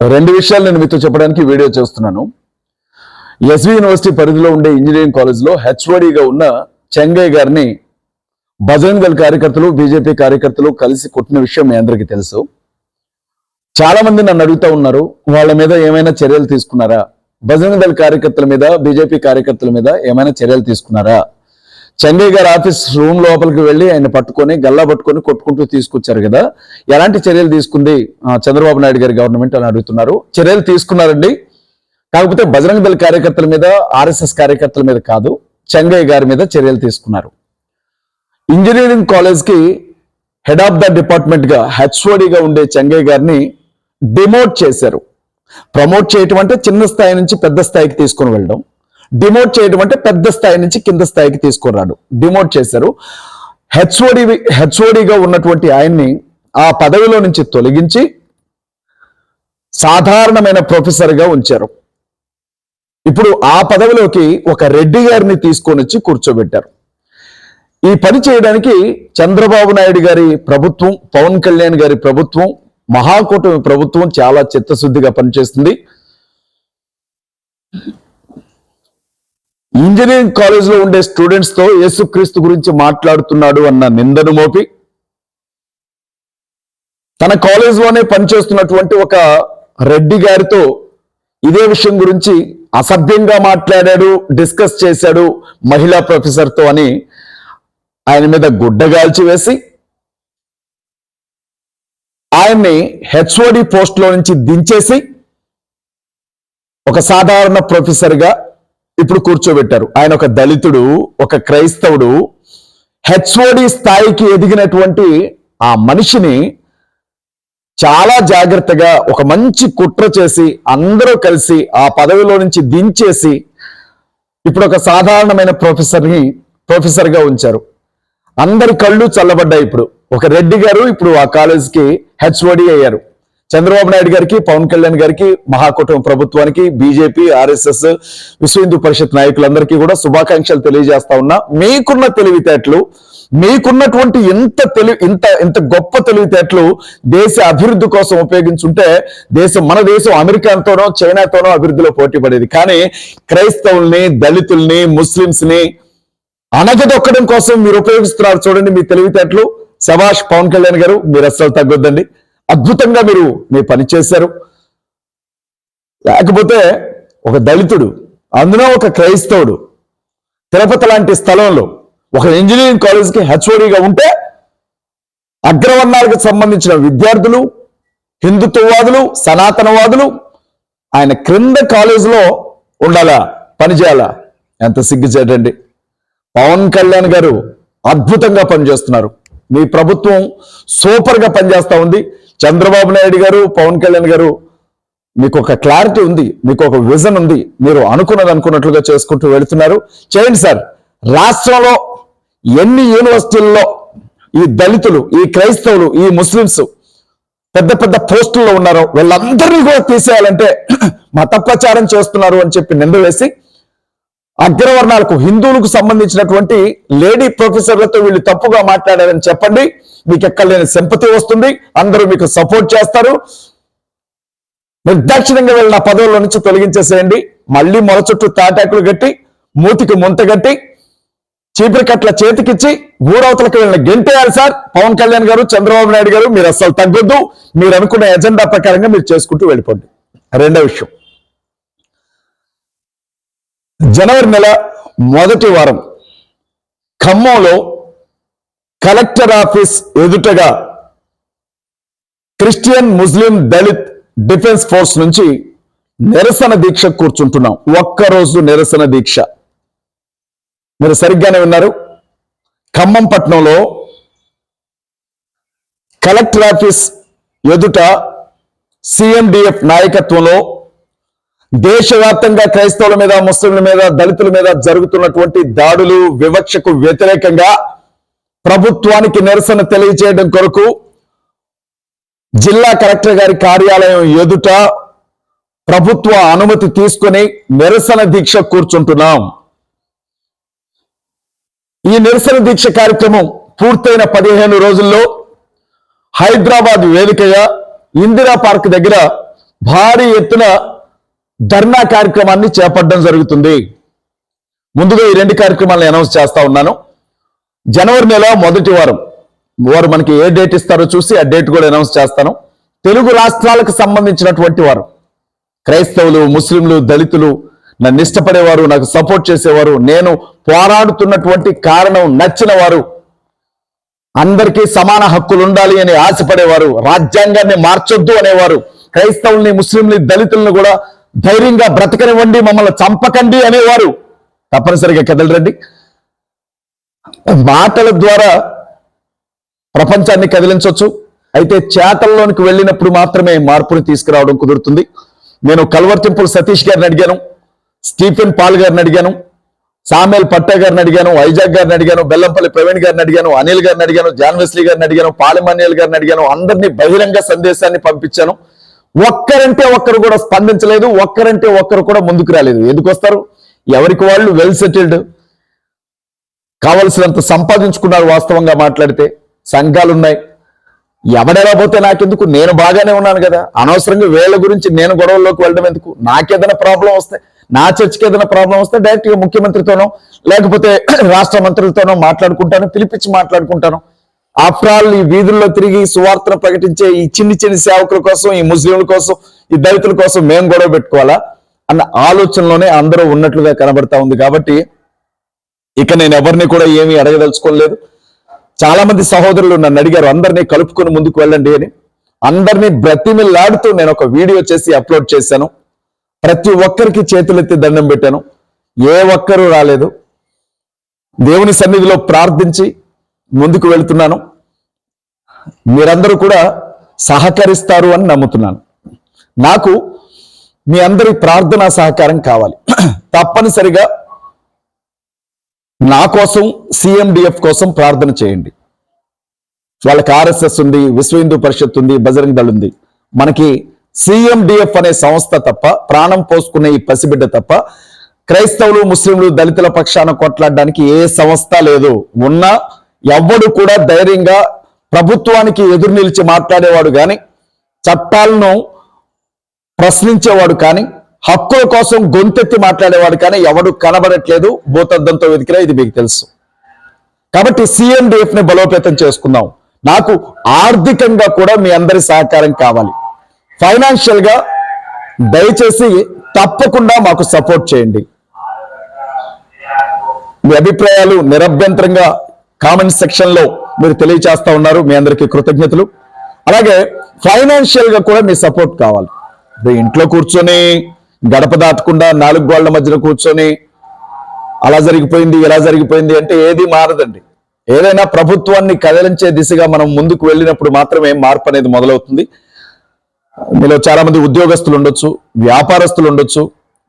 రెండు విషయాలు నేను మీతో చెప్పడానికి వీడియో చేస్తున్నాను. ఎస్వి యూనివర్సిటీ పరిధిలో ఉండే ఇంజనీరింగ్ కాలేజ్లో హెచ్ఓడిగా ఉన్న చెంగయ్య గారిని బజరంగ్ దళ కార్యకర్తలు బీజేపీ కార్యకర్తలు కలిసి కొట్టిన విషయం మీ అందరికీ తెలుసు. చాలా మంది నన్ను అడుగుతా ఉన్నారు వాళ్ళ మీద ఏమైనా చర్యలు తీసుకున్నారా? బజరంగ్ దళ్ కార్యకర్తల మీద బీజేపీ కార్యకర్తల మీద ఏమైనా చర్యలు తీసుకున్నారా? చెంగయ్య గారి ఆఫీస్ రూమ్ లోపలికి వెళ్ళి ఆయన పట్టుకొని గల్లా పట్టుకొని కొట్టుకుంటూ తీసుకొచ్చారు కదా. ఎలాంటి చర్యలు తీసుకుంది చంద్రబాబు నాయుడు గారి గవర్నమెంట్ అని అడుగుతున్నారు. చర్యలు తీసుకున్నారండి. కాకపోతే బజరంగ దళ కార్యకర్తల మీద ఆర్ఎస్ఎస్ కార్యకర్తల మీద కాదు చంగయ్య గారి మీద చర్యలు తీసుకున్నారు. ఇంజనీరింగ్ కాలేజ్కి హెడ్ ఆఫ్ ద డిపార్ట్మెంట్గా హెచ్ఓడిగా ఉండే చంగయ్య గారిని డిమోట్ చేశారు. ప్రమోట్ చేయటం అంటే చిన్న స్థాయి నుంచి పెద్ద స్థాయికి తీసుకుని వెళ్ళడం. డిమోట్ చేయడం అంటే పెద్ద స్థాయి నుంచి కింద స్థాయికి తీసుకొని రాడు డిమోట్ చేశారు. హెచ్ఓడి హెచ్ఓడిగా ఉన్నటువంటి ఆయన్ని ఆ పదవిలో నుంచి తొలగించి సాధారణమైన ప్రొఫెసర్గా ఉంచారు. ఇప్పుడు ఆ పదవిలోకి ఒక రెడ్డి గారిని తీసుకొని వచ్చి కూర్చోబెట్టారు. ఈ పని చేయడానికి చంద్రబాబు నాయుడు గారి ప్రభుత్వం పవన్ కళ్యాణ్ గారి ప్రభుత్వం మహాకూటమి ప్రభుత్వం చాలా చిత్తశుద్ధిగా పనిచేస్తుంది. ఇంజనీరింగ్ కాలేజ్లో ఉండే స్టూడెంట్స్తో యేసుక్రీస్తు గురించి మాట్లాడుతున్నాడు అన్న నిందను మోపి తన కాలేజ్లోనే పనిచేస్తున్నటువంటి ఒక రెడ్డి గారితో ఇదే విషయం గురించి అసభ్యంగా మాట్లాడాడు డిస్కస్ చేశాడు మహిళా ప్రొఫెసర్తో అని ఆయన మీద గుడ్డగాల్చి వేసి ఆయన్ని హెచ్ఓడి పోస్ట్లో నుంచి దించేసి ఒక సాధారణ ప్రొఫెసర్గా ఇప్పుడు కూర్చోబెట్టారు. ఆయన ఒక దళితుడు ఒక క్రైస్తవుడు హెచ్ఓడి స్థాయికి ఎదిగినటువంటి ఆ మనిషిని చాలా జాగ్రత్తగా ఒక మంచి కుట్ర చేసి అందరూ కలిసి ఆ పదవిలో నుంచి దించేసి ఇప్పుడు ఒక సాధారణమైన ప్రొఫెసర్ని ప్రొఫెసర్గా ఉంచారు. అందరి కళ్ళు చల్లబడ్డాయి ఇప్పుడు. ఒక రెడ్డి గారు ఇప్పుడు ఆ కాలేజ్కి హెచ్ఓడి అయ్యారు. చంద్రబాబు నాయుడు గారికి పవన్ కళ్యాణ్ గారికి మహాకూటమి ప్రభుత్వానికి బీజేపీ ఆర్ఎస్ఎస్ విశ్వ హిందూ పరిషత్ నాయకులందరికీ కూడా శుభాకాంక్షలు తెలియజేస్తా ఉన్నా. మీకున్న తెలివితేటలు మీకున్నటువంటి ఇంత తెలివి ఇంత ఇంత గొప్ప తెలివితేటలు దేశ అభివృద్ధి కోసం ఉపయోగించుంటే దేశం మన దేశం అమెరికాతోనో చైనాతోనో అభివృద్ధిలో పోటీ పడేది. కానీ క్రైస్తవుల్ని దళితుల్ని ముస్లింస్ని అణగదొక్కడం కోసం మీరు ఉపయోగిస్తున్నారు చూడండి మీ తెలివితేటలు. శభాష్ పవన్ కళ్యాణ్ గారు మీరు అస్సలు తగ్గొద్దండి. అద్భుతంగా మీరు మీ పని చేశారు. లేకపోతే ఒక దళితుడు అందులో ఒక క్రైస్తవుడు తిరుపతి లాంటి స్థలంలో ఒక ఇంజనీరింగ్ కాలేజ్కి హెచ్ఓడిగా ఉంటే అగ్రవర్ణాలకు సంబంధించిన విద్యార్థులు హిందుత్వవాదులు సనాతనవాదులు ఆయన క్రింద కాలేజీలో ఉండాలా పనిచేయాలా ఎంత సిగ్గుచేటండి. పవన్ కళ్యాణ్ గారు అద్భుతంగా పనిచేస్తున్నారు. మీ ప్రభుత్వం సూపర్గా పనిచేస్తూ ఉంది. చంద్రబాబు నాయుడు గారు పవన్ కళ్యాణ్ గారు మీకు ఒక క్లారిటీ ఉంది మీకు ఒక విజన్ ఉంది మీరు అనుకున్నది అనుకున్నట్లుగా చేసుకుంటూ వెళుతున్నారు. చేయండి సార్ రాష్ట్రంలో ఎన్ని యూనివర్సిటీల్లో ఈ దళితులు ఈ క్రైస్తవులు ఈ ముస్లింస్ పెద్ద పెద్ద పోస్టుల్లో ఉన్నారో వీళ్ళందరినీ కూడా తీసేయాలంటే మత ప్రచారం చేస్తున్నారు అని చెప్పి నిందవేసి అగ్రవర్ణాలకు హిందువులకు సంబంధించినటువంటి లేడీ ప్రొఫెసర్లతో వీళ్ళు తప్పుగా మాట్లాడారని చెప్పండి. మీకు ఎక్కడ లేని సెంపతి వస్తుంది. అందరూ మీకు సపోర్ట్ చేస్తారు. నిర్దాక్షిణ్యంగా వెళ్ళిన పదవుల నుంచి తొలగించేసేయండి. మళ్ళీ మొల చుట్టూ తాటాకులు కట్టి మూతికి ముంత కట్టి చేతికిచ్చి ఊరవతలకు వెళ్ళిన గెంటేయాలి సార్. పవన్ కళ్యాణ్ గారు చంద్రబాబు నాయుడు గారు మీరు అస్సలు తగ్గొద్దు. మీరు అనుకున్న ఎజెండా ప్రకారంగా మీరు చేసుకుంటూ వెళ్ళిపోండి. రెండో విషయం. జనవరి నెల మొదటి వారం. ఖమ్మంలో collector office ఎదుటగా Christian Muslim Dalit defence force నుంచి నిరసన దీక్ష కూర్చుంటున్నాం. ఒక్కరోజు నిరసన దీక్ష. మీరు సరిగ్గానే విన్నారు. ఖమ్మం పట్టణంలో కలెక్టర్ ఆఫీస్ ఎదుట సిఎండిఎఫ్ నాయకత్వంలో దేశవ్యాప్తంగా క్రైస్తవుల మీద ముస్లింల మీద దళితుల మీద జరుగుతున్నటువంటి దాడులు వివక్షకు వ్యతిరేకంగా ప్రభుత్వానికి నిరసన తెలియజేయడం కొరకు జిల్లా కలెక్టర్ గారి కార్యాలయం ఎదుట ప్రభుత్వ అనుమతి తీసుకొని నిరసన దీక్ష కూర్చుంటున్నాం. ఈ నిరసన దీక్ష కార్యక్రమం పూర్తయిన పదిహేను రోజుల్లో హైదరాబాద్ వేదికగా ఇందిరా పార్క్ దగ్గర భారీ ఎత్తున ధర్నా కార్యక్రమాన్ని చేపట్టడం జరుగుతుంది. ముందుగా ఈ రెండు కార్యక్రమాలను అనౌన్స్ చేస్తా ఉన్నాను. జనవరి నెల మొదటి వారం. వారు మనకి ఏ డేట్ ఇస్తారో చూసి ఆ డేట్ కూడా అనౌన్స్ చేస్తాను. తెలుగు రాష్ట్రాలకు సంబంధించినటువంటి వారు క్రైస్తవులు ముస్లింలు దళితులు నన్ను ఇష్టపడేవారు నాకు సపోర్ట్ చేసేవారు నేను పోరాడుతున్నటువంటి కారణం నచ్చిన వారు అందరికీ సమాన హక్కులు ఉండాలి అని ఆశపడేవారు రాజ్యాంగాన్ని మార్చొద్దు అనేవారు క్రైస్తవుల్ని ముస్లింని దళితులను కూడా ధైర్యంగా బ్రతకనివ్వండి మమ్మల్ని చంపకండి అనేవారు. తప్పనిసరిగా కదలరండి మాటల ద్వారా ప్రపంచాన్ని కదిలించవచ్చు అయితే చేతల్లోనికి వెళ్ళినప్పుడు మాత్రమే మార్పుని తీసుకురావడం కుదురుతుంది. నేను కల్వర్టింపుల్ సతీష్ గారిని అడిగాను స్టీఫెన్ పాల్ గారిని అడిగాను సామేల్ పట్టా గారిని అడిగాను వైజాగ్ గారిని అడిగాను బెల్లంపల్లి ప్రవీణ్ గారిని అడిగాను అనిల్ గారిని అడిగాను జాన్వెస్లీ గారిని అడిగాను పాలిమన్యల్ గారిని అడిగాను అందరినీ బహిరంగ సందేశాన్ని పంపించాను. ఒక్కరంటే ఒక్కరు కూడా స్పందించలేదు ఒక్కరంటే ఒక్కరు కూడా ముందుకు రాలేదు. ఎందుకు వస్తారు? ఎవరికి వాళ్ళు వెల్ సెటిల్డ్ కావలసినంత సంపాదించుకున్నారు వాస్తవంగా మాట్లాడితే. సంఘాలు ఉన్నాయి. ఎవడెలా పోతే నాకెందుకు? నేను బాగానే ఉన్నాను కదా. అనవసరంగా వీళ్ళ గురించి నేను గొడవల్లోకి వెళ్ళడం ఎందుకు? నాకేదైనా ప్రాబ్లం వస్తే నా చర్చికి ఏదైనా ప్రాబ్లం వస్తే డైరెక్ట్గా ముఖ్యమంత్రితోనో లేకపోతే రాష్ట్ర మంత్రులతోనో మాట్లాడుకుంటాను పిలిపించి మాట్లాడుకుంటాను. ఆఫ్టర్ ఆల్ ఈ వీధుల్లో తిరిగి సువార్తను ప్రకటించే ఈ చిన్ని చిన్ని సేవకుల కోసం ఈ ముస్లింల కోసం ఈ దళితుల కోసం మేము గొడవ పెట్టుకోవాలా? అన్న ఆలోచనలోనే అందరూ ఉన్నట్లుగా కనబడతా ఉంది కాబట్టి ఇక నేను ఎవరిని కూడా ఏమీ అడగదలుచుకోలేదు. చాలా మంది సహోదరులు నన్ను అడిగారు అందరినీ కలుపుకొని ముందుకు వెళ్ళండి అని. అందరినీ బ్రతిమిల్లాడుతూ నేను ఒక వీడియో చేసి అప్లోడ్ చేశాను. ప్రతి ఒక్కరికి చేతులెత్తి దండం పెట్టాను. ఏ ఒక్కరూ రాలేదు. దేవుని సన్నిధిలో ప్రార్థించి ముందుకు వెళ్తున్నాను. మీరందరూ కూడా సహకరిస్తారు అని నమ్ముతున్నాను. నాకు మీ అందరి ప్రార్థన సహకారం కావాలి. తప్పనిసరిగా నా కోసం సిఎండిఎఫ్ కోసం ప్రార్థన చేయండి. వాళ్ళకి ఆర్ఎస్ఎస్ ఉంది విశ్వ హిందూ పరిషత్ ఉంది బజరంగ్ దళ్ ఉంది. మనకి సిఎండిఎఫ్ అనే సంస్థ తప్ప ప్రాణం పోసుకునే ఈ పసిబిడ్డ తప్ప క్రైస్తవులు ముస్లింలు దళితుల పక్షాన కొట్లాడడానికి ఏ సంస్థ లేదు. ఉన్నా ఎవ్వడు కూడా ధైర్యంగా ప్రభుత్వానికి ఎదురు నిలిచి మాట్లాడేవాడు కానీ చట్టాలను ప్రశ్నించేవాడు కానీ హక్కుల కోసం గొంతెత్తి మాట్లాడేవాడు కానీ ఎవడు కనబడట్లేదు భూతద్దంతో వెతికినా ఇది మీకు తెలుసు. కాబట్టి సిఎండిఎఫ్ని బలోపేతం చేసుకుందాం. నాకు ఆర్థికంగా కూడా మీ అందరి సహకారం కావాలి. ఫైనాన్షియల్గా దయచేసి తప్పకుండా మాకు సపోర్ట్ చేయండి. మీ అభిప్రాయాలు నిరభ్యంతరంగా కామెంట్ సెక్షన్లో మీరు తెలియచేస్తా ఉన్నారు. మీ అందరికీ కృతజ్ఞతలు. అలాగే ఫైనాన్షియల్గా కూడా మీ సపోర్ట్ కావాలి. ఇంట్లో కూర్చొని గడప దాటకుండా నాలుగు గోళ్ళ మధ్యన కూర్చొని అలా జరిగిపోయింది ఇలా జరిగిపోయింది అంటే ఏది మారదండి. ఏదైనా ప్రభుత్వాన్ని కదిలించే దిశగా మనం ముందుకు వెళ్ళినప్పుడు మాత్రమే మార్పు అనేది మొదలవుతుంది. మీలో చాలా మంది ఉద్యోగస్తులు ఉండొచ్చు వ్యాపారస్తులు ఉండొచ్చు.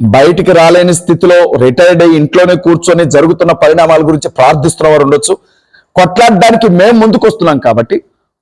బయటికి రాలేని స్థితిలో రిటైర్డ్ అయ్యి ఇంట్లోనే కూర్చొని జరుగుతున్న పరిణామాల గురించి ప్రార్థిస్తున్న వారు ఉండొచ్చు. కొట్లాడడానికి మేము ముందుకు వస్తున్నాం కాబట్టి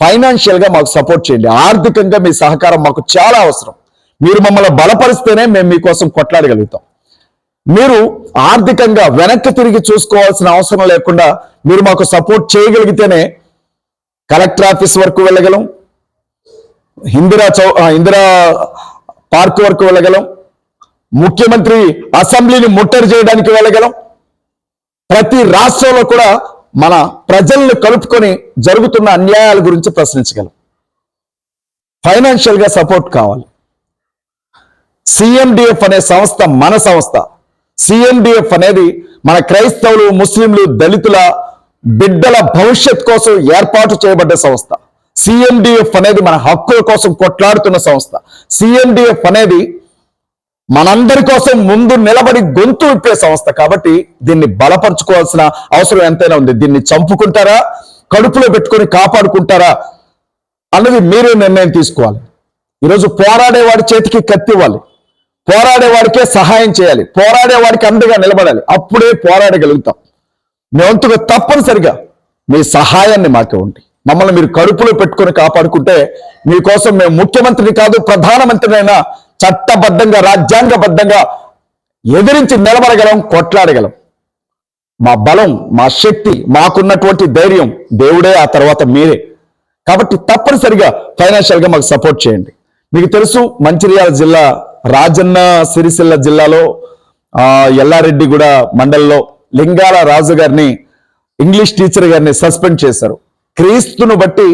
ఫైనాన్షియల్గా మాకు సపోర్ట్ చేయండి. ఆర్థికంగా మీ సహకారం మాకు చాలా అవసరం. మీరు మమ్మల్ని బలపరిస్తేనే మేము మీకోసం కొట్లాడగలుగుతాం. మీరు ఆర్థికంగా వెనక్కి తిరిగి చూసుకోవాల్సిన అవసరం లేకుండా మీరు మాకు సపోర్ట్ చేయగలిగితేనే కలెక్టర్ ఆఫీస్ వరకు వెళ్ళగలం. ఇందిరా చౌ ఇందిరా పార్క్ వరకు వెళ్ళగలం. ముఖ్యమంత్రి అసెంబ్లీని ముట్టడి చేయడానికి వెళ్ళగలం. ప్రతి రాష్ట్రంలో కూడా మన ప్రజల్ని కలుపుకొని జరుగుతున్న అన్యాయాల గురించి ప్రశ్నించగలం. ఫైనాన్షియల్గా సపోర్ట్ కావాలి. సిఎండిఎఫ్ అనే సంస్థ మన సంస్థ. సిఎండిఎఫ్ అనేది మన క్రైస్తవులు ముస్లింలు దళితుల బిడ్డల భవిష్యత్ కోసం ఏర్పాటు చేయబడ్డ సంస్థ. సిఎండిఎఫ్ అనేది మన హక్కుల కోసం కొట్లాడుతున్న సంస్థ. సిఎండిఎఫ్ అనేది మనందరి కోసం ముందు నిలబడి గొంతు విప్పే సంస్థ కాబట్టి దీన్ని బలపరుచుకోవాల్సిన అవసరం ఎంతైనా ఉంది. దీన్ని చంపుకుంటారా? కడుపులో పెట్టుకొని కాపాడుకుంటారా? అన్నది మీరే నిర్ణయం తీసుకోవాలి. ఈరోజు పోరాడేవాడి చేతికి కత్తి ఇవ్వాలి. పోరాడేవాడికే సహాయం చేయాలి. పోరాడేవాడికి అండగా నిలబడాలి. అప్పుడే పోరాడగలుగుతాం. మీ వంతుగా తప్పనిసరిగా మీ సహాయాన్ని మాకే ఉండి మమ్మల్ని మీరు కడుపులో పెట్టుకొని కాపాడుకుంటే మీకోసం మేము ముఖ్యమంత్రిని కాదు ప్రధానమంత్రినైనా చట్టబద్ధంగా రాజ్యాంగబద్ధంగా ఎదిరించి నిలబడగలం కొట్లాడగలం. మా బలం మా శక్తి మాకున్నటువంటి ధైర్యం దేవుడే ఆ తర్వాత మీరే. కాబట్టి తప్పనిసరిగా ఫైనాన్షియల్గా మాకు సపోర్ట్ చేయండి. మీకు తెలుసు మంచిర్యాల జిల్లా రాజన్న సిరిసిల్ల జిల్లాలో ఎల్లారెడ్డి ఎల్లారెడ్డిగూడ మండలంలో లింగాల రాజు గారిని ఇంగ్లీష్ టీచర్ గారిని సస్పెండ్ చేశారు. క్రీస్తును బట్టి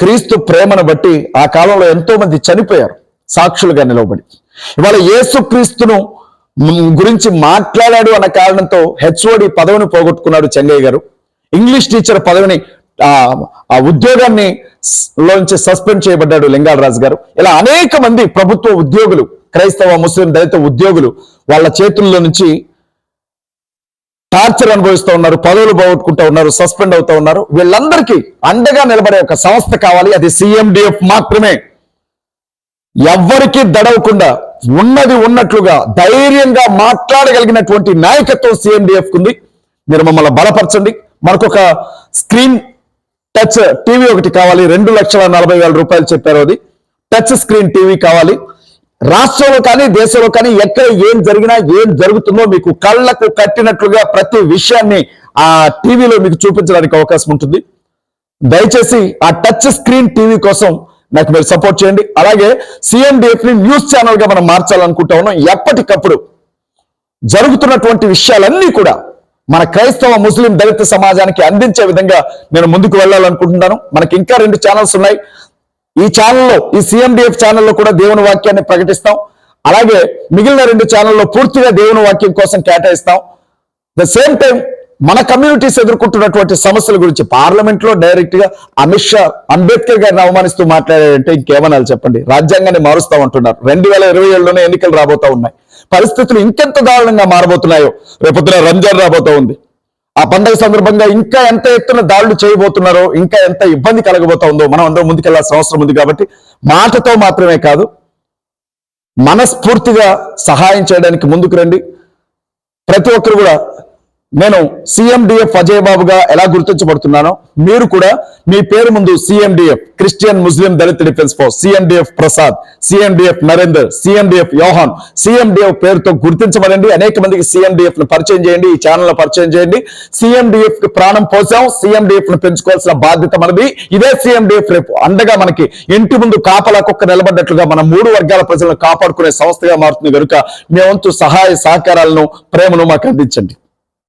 క్రీస్తు ప్రేమను బట్టి ఆ కాలంలో ఎంతోమంది చనిపోయారు. సాక్షులుగా నిలవబడి. ఇవాళ యేసుక్రీస్తును గురించి మాట్లాడాడు అన్న కారణంతో హెచ్ఓడి పదవిని పోగొట్టుకున్నాడు చెంగయ్య గారు. ఇంగ్లీష్ టీచర్ పదవిని ఆ ఆ ఉద్యోగాన్ని లోంచి సస్పెండ్ చేయబడ్డాడు లింగాలరాజు గారు. ఇలా అనేక మంది ప్రభుత్వ ఉద్యోగులు క్రైస్తవ ముస్లిం దళిత ఉద్యోగులు వాళ్ళ చేతుల్లో నుంచి టార్చర్ అనుభవిస్తూ ఉన్నారు పదవులు పోగొట్టుకుంటూ ఉన్నారు సస్పెండ్ అవుతూ ఉన్నారు. వీళ్ళందరికీ అండగా నిలబడే ఒక సంస్థ కావాలి అది సిఎండిఎఫ్ మాత్రమే. ఎవ్వరికి దడవకుండా ఉన్నది ఉన్నట్లుగా ధైర్యంగా మాట్లాడగలిగినటువంటి నాయకత్వం సిఎండిఎఫ్ ఉంది మీరు మమ్మల్ని బలపరచండి. మనకొక స్క్రీన్ టచ్ టీవీ ఒకటి కావాలి. రెండు లక్షల నలభై వేల రూపాయలు చెప్పారు అది. టచ్ స్క్రీన్ టీవీ కావాలి. రాష్ట్రంలో కానీ దేశంలో కానీ ఎక్కడ ఏం జరిగినా ఏం జరుగుతుందో మీకు కళ్ళకు కట్టినట్లుగా ప్రతి విషయాన్ని ఆ టీవీలో మీకు చూపించడానికి అవకాశం ఉంటుంది. దయచేసి ఆ టచ్ స్క్రీన్ టీవీ కోసం నాకు మీరు సపోర్ట్ చేయండి. అలాగే సిఎండిఎఫ్ని న్యూస్ ఛానల్గా మనం మార్చాలనుకుంటా ఉన్నాం. ఎప్పటికప్పుడు జరుగుతున్నటువంటి విషయాలన్నీ కూడా మన క్రైస్తవ ముస్లిం దళిత సమాజానికి అందించే విధంగా నేను ముందుకు వెళ్ళాలనుకుంటున్నాను. మనకి ఇంకా రెండు ఛానల్స్ ఉన్నాయి. ఈ ఛానల్లో ఈ సిఎండిఎఫ్ ఛానల్లో కూడా దేవుని వాక్యాన్ని ప్రకటిస్తాం. అలాగే మిగిలిన రెండు ఛానల్లో పూర్తిగా దేవుని వాక్యం కోసం కేటాయిస్తాం. ద సేమ్ టైం మన కమ్యూనిటీస్ ఎదుర్కొంటున్నటువంటి సమస్యల గురించి పార్లమెంట్లో డైరెక్ట్గా అమిత్ షా అంబేద్కర్ గారిని అవమానిస్తూ మాట్లాడారంటే ఇంకేమనాలి చెప్పండి? రాజ్యాంగాన్ని మారుస్తామంటున్నారు రెండు వేల ఇరవై ఏడులోనే ఎన్నికలు రాబోతా ఉన్నాయి. పరిస్థితులు ఇంకెంత దారుణంగా మారబోతున్నాయో రేపొద్దున రంజాన్ రాబోతా ఉంది. ఆ పండుగ సందర్భంగా ఇంకా ఎంత ఎత్తున దాడులు చేయబోతున్నారో ఇంకా ఎంత ఇబ్బంది కలగబోతా ఉందో మనం అందరం ముందుకెళ్ళాల్సిన అవసరం ఉంది కాబట్టి మాటతో మాత్రమే కాదు మనస్ఫూర్తిగా సహాయం చేయడానికి ముందుకు రండి. ప్రతి ఒక్కరు కూడా నేను సిఎండిఎఫ్ అజయ్ బాబుగా ఎలా గుర్తించబడుతున్నానో మీరు కూడా మీ పేరు ముందు CMDF Christian Muslim Dalit defence force CMDF Prasad CMDF Narender CMDF Yohan CMDF పేరుతో గుర్తించబడండి అనేక మందికి సిఎండిఎఫ్ను పరిచయం చేయండి ఈ ఛానల్లో పరిచయం చేయండి సిఎండిఎఫ్కి ప్రాణం పోసాం సిఎండిఎఫ్ను పెంచుకోవాల్సిన బాధ్యత మనది ఇదే సిఎండిఎఫ్ రేపు అండగా మనకి ఇంటి ముందు కాపలా కుక్క నిలబడ్డట్లుగా మన మూడు వర్గాల ప్రజలను కాపాడుకునే సంస్థగా మారుతుంది కనుక మీ వంతు సహాయ సహకారాలను ప్రేమను మాకు అందించండి